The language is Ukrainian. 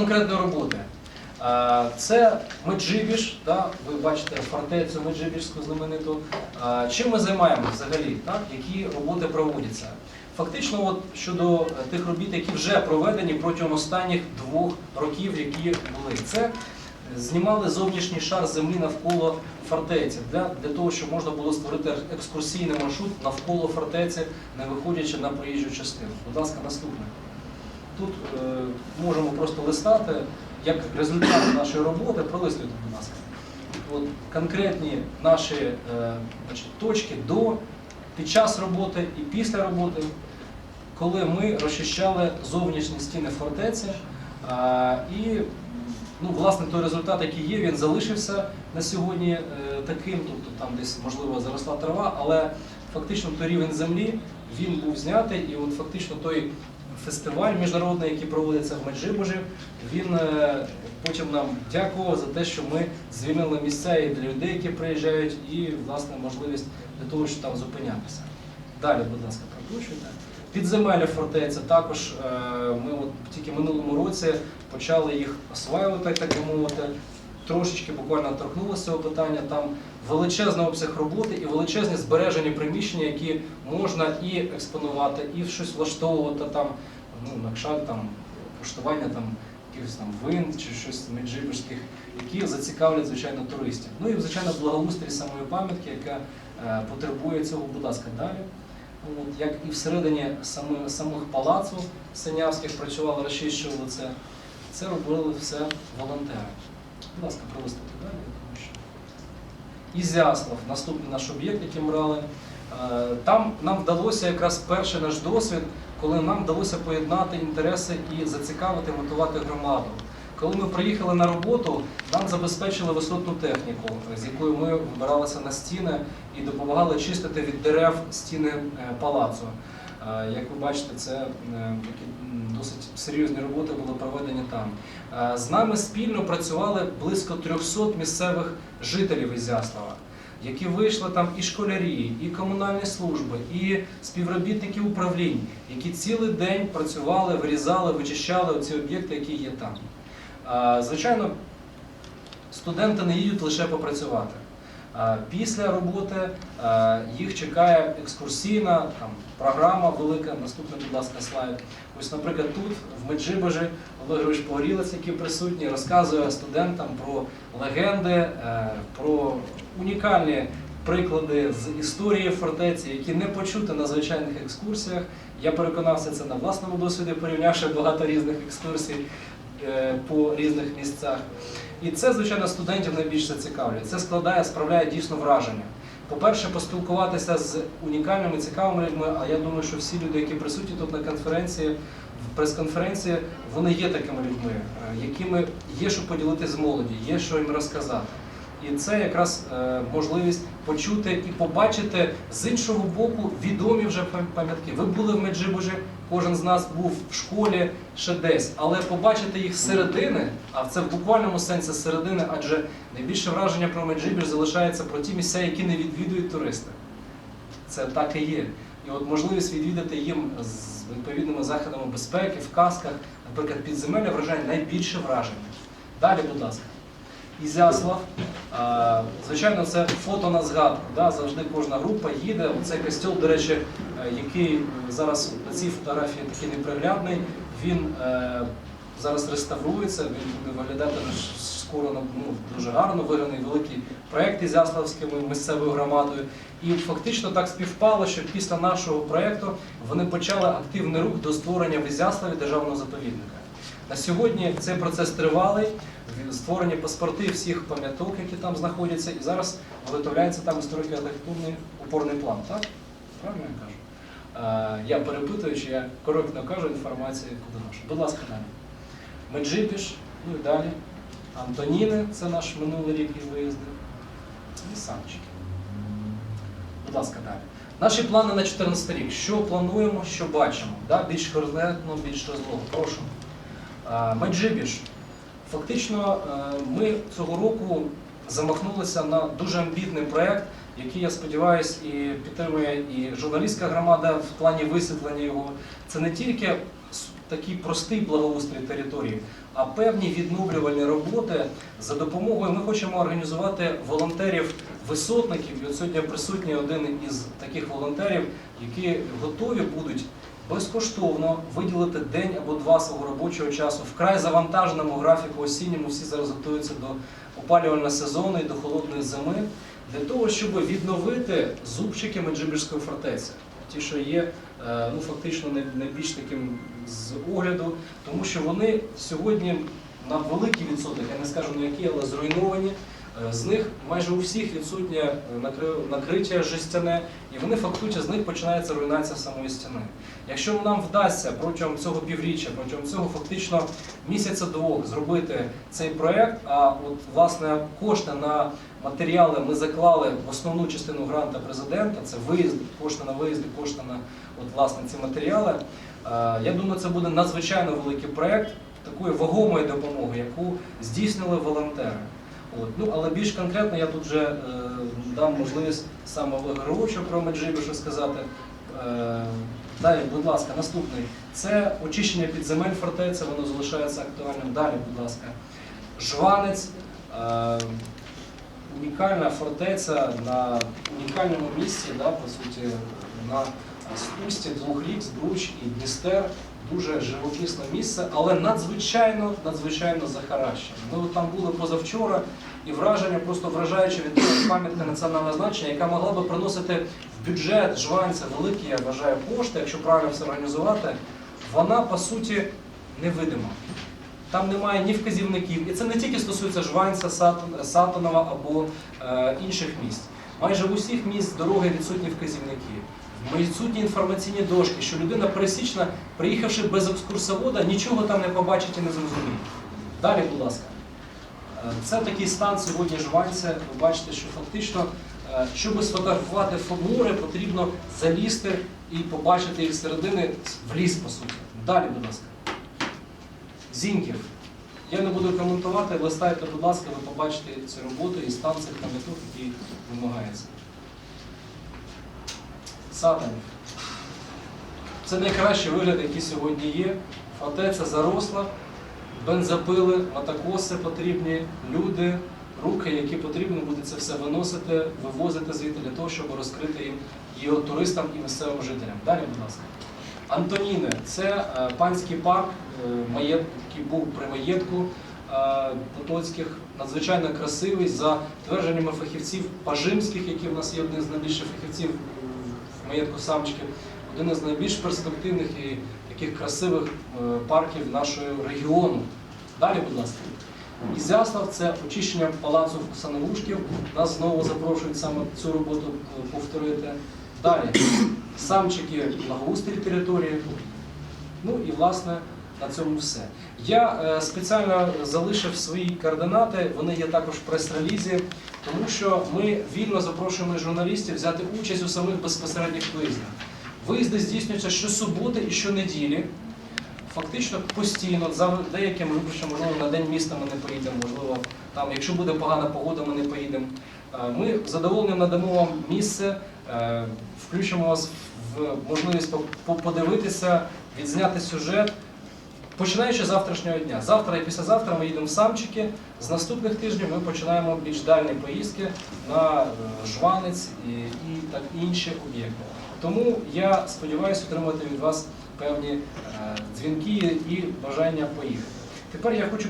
конкретної роботи. Е, Це Меджибіж, да, ви бачите фортецю Меджибіжську знамениту. Чим ми займаємося взагалі, так? які роботи проводяться? Фактично, от щодо тих робіт, які вже проведені протягом останніх двох років, які були, це знімали зовнішній шар землі навколо фортеці для, для того, щоб можна було створити екскурсійний маршрут навколо фортеці, не виходячи на проїжджу частину. Будь ласка, наступне. Тут е, можемо просто листати, як результат нашої роботи, пролистуйте, будь ласка. От конкретні наші е, значить, точки до, під час роботи і після роботи, коли ми розчищали зовнішні стіни фортеці. А, і ну, власне той результат, який є, він залишився на сьогодні е, таким, тобто там десь можливо заросла трава, але фактично той рівень землі він був знятий, і от фактично той фестиваль міжнародний, який проводиться в Меджибужі, він е, потім нам дякував за те, що ми звільнили місця і для людей, які приїжджають, і власне можливість для того, щоб там зупинятися. Далі, будь ласка, прокручуйте. Підземелля фортеця також е, ми от тільки минулому році почали їх осваювати, так би мовити. Трошечки буквально торкнулося цього питання. Там величезний обсяг роботи і величезні збережені приміщення, які можна і експонувати, і щось влаштовувати там, ну, на там коштування там якихось там вин чи щось меджибірських, які зацікавлять, звичайно, туристів. Ну і звичайно благоустрій самої пам'ятки, яка е, потребує цього, будь ласка, далі. От, як і всередині сами, самих палацу Синявських працювали, розчищували це. Це робили все волонтери. Будь ласка, пролистуйте далі. Ізяслав, наступний наш об'єкт, який ми брали. Е, Там нам вдалося якраз перший наш досвід, коли нам вдалося поєднати інтереси і зацікавити, мотивувати громаду. Коли ми приїхали на роботу, нам забезпечили висотну техніку, з якою ми вбиралися на стіни і допомагали чистити від дерев стіни е, палацу. Е, Як ви бачите, це е, такі досить серйозні роботи були проведені там. З нами спільно працювали близько 300 місцевих жителів Ізяслава, які вийшли там і школярі, і комунальні служби, і співробітники управлінь, які цілий день працювали, вирізали, вичищали оці об'єкти, які є там. Звичайно, студенти не їдуть лише попрацювати. Після роботи їх чекає екскурсійна там, програма велика. Наступний, будь ласка, слайд. Ось, наприклад, тут, в Меджибожі, Олег Григорович Погорілець, який присутній, розказує студентам про легенди, е, про унікальні приклади з історії фортеці, які не почути на звичайних екскурсіях. Я переконався це на власному досвіді, порівнявши багато різних екскурсій е, по різних місцях. І це, звичайно, студентів найбільше цікавлять. Це складає, справляє дійсно враження. По-перше, поспілкуватися з унікальними, цікавими людьми, а я думаю, що всі люди, які присутні тут на конференції, в прес-конференції, вони є такими людьми, е, якими є що поділитися з молоді, є що їм розказати. І це якраз е, можливість почути і побачити з іншого боку відомі вже пам'ятки. Ви були в Меджибужі, кожен з нас був в школі ще десь, але побачити їх зсередини, а це в буквальному сенсі зсередини, адже найбільше враження про Меджибіж залишається про ті місця, які не відвідують туристи. Це так і є. І от можливість відвідати їм з відповідними заходами безпеки, в касках, наприклад, підземелля вражає найбільше враження. Далі, будь ласка. Ізяслав. Звичайно, це фото на згадку. Да? Завжди кожна група їде. Цей костюм, до речі, е, який е, зараз на цій фотографії такий неприглядний, він е, зараз реставрується, він буде виглядати скоро ну, дуже гарно, виграний великий проєкт Ізяславською місцевою громадою. І фактично так співпало, що після нашого проєкту вони почали активний рух до створення в Ізяславі державного заповідника. На сьогодні цей процес тривалий, створені паспорти всіх пам'яток, які там знаходяться, і зараз виготовляється там історико-архітектурний опорний план. Так? Правильно я кажу? Е, Я перепитую, чи я коректно кажу інформацію, куди нашу. Будь ласка, далі. Меджибіж, ну і далі. Антоніни, це наш минулий рік і виїзди. І Санчики. Будь ласка, далі. Наші плани на 2014 рік. Що плануємо, що бачимо? Да? Більш конкретно, більш розлого. Прошу. Е, Меджибіж. Фактично, е, ми цього року замахнулися на дуже амбітний проєкт, який, я сподіваюся, і підтримує і журналістська громада в плані висвітлення його. Це не тільки такий простий благоустрій території, а певні відновлювальні роботи за допомогою. Ми хочемо організувати волонтерів-висотників. І от сьогодні присутній один із таких волонтерів, які готові будуть безкоштовно виділити день або два свого робочого часу вкрай завантаженому графіку осінньому. Всі зараз готуються до опалювального сезону і до холодної зими для того, щоб відновити зубчики Меджибірської фортеці. Ті, що є е, ну, фактично най- найбільш таким з огляду, тому що вони сьогодні на великий відсоток, я не скажу на який, але зруйновані. Е, З них майже у всіх відсутнє е, накриття жестяне, і вони фактично з них починається руйнація самої стіни. Якщо нам вдасться протягом цього півріччя, протягом цього фактично місяця двох зробити цей проект, а от власне кошти на матеріали ми заклали в основну частину гранта президента, це виїзд, кошти на виїзди, кошти на от, власне ці матеріали. Е, Я думаю, це буде надзвичайно великий проект такої вагомої допомоги, яку здійснили волонтери. От. Ну, але більш конкретно я тут вже е, дам можливість саме Олегу про Меджибішу сказати. Е, далі, будь ласка, наступний. Це очищення підземель фортеці, воно залишається актуальним. Далі, будь ласка. Жванець. Е, унікальна фортеця на унікальному місці, да, по суті, на спусті двох рік, Збруч і Дністер. Дуже живописне місце, але надзвичайно, надзвичайно захаращене. Ми от там були позавчора, і враження просто вражаюче від того пам'ятка національного значення, яка могла би приносити в бюджет жванця великі, я вважаю, кошти, якщо правильно все організувати, вона по суті невидима. Там немає ні вказівників, і це не тільки стосується Жванця, Сатон- Сатанова або е, інших місць. Майже в усіх місць дороги відсутні вказівники. Відсутні інформаційні дошки, що людина пересічна, приїхавши без екскурсовода, нічого там не побачить і не зрозуміє. Далі, будь ласка. Е, Це такий стан сьогодні жванця. Ви бачите, що фактично, е, щоб сфотографувати фігури, потрібно залізти і побачити їх зсередини в ліс, по суті. Далі, будь ласка. Зіньків. Я не буду коментувати, листайте, будь ласка, ви побачите цю роботу і стан цих пам'яток, який вимагається. Сатанів. Це найкращий вигляд, який сьогодні є. Фортеця заросла, бензопили, мотокоси потрібні, люди, руки, які потрібно буде це все виносити, вивозити звідти для того, щоб розкрити їм його туристам і місцевим жителям. Далі, будь ласка. Антоніни це е, панський парк, е, який був при маєтку е, Потоцьких, надзвичайно красивий за твердженнями фахівців пажимських, які в нас є одним з найбільших фахівців маєтку самчиків, один із найбільш перспективних і таких красивих е, парків нашого регіону. Далі, будь ласка. Ізяслав це очищення палацу Саневушків. Нас знову запрошують саме цю роботу е, повторити. Далі самчики благоустрій території. Ну і власне на цьому все. Я е, спеціально залишив свої координати, вони є також в прес-релізі, тому що ми вільно запрошуємо журналістів взяти участь у самих безпосередніх виїздах. Виїзди здійснюються щосуботи і щонеділі. Фактично постійно, за деяким виборчим, можливо, на день міста ми не поїдемо, можливо, там, якщо буде погана погода, ми не поїдемо. Е, Ми задоволенням надамо вам місце, е, включимо вас в можливість по- по- подивитися, відзняти сюжет. Починаючи з завтрашнього дня. Завтра і післязавтра ми їдемо в Самчики. З наступних тижнів ми починаємо більш дальні поїздки на е, Жванець і, і так інші об'єкти. Тому я сподіваюся отримати від вас певні е, дзвінки і бажання поїхати. Тепер я хочу.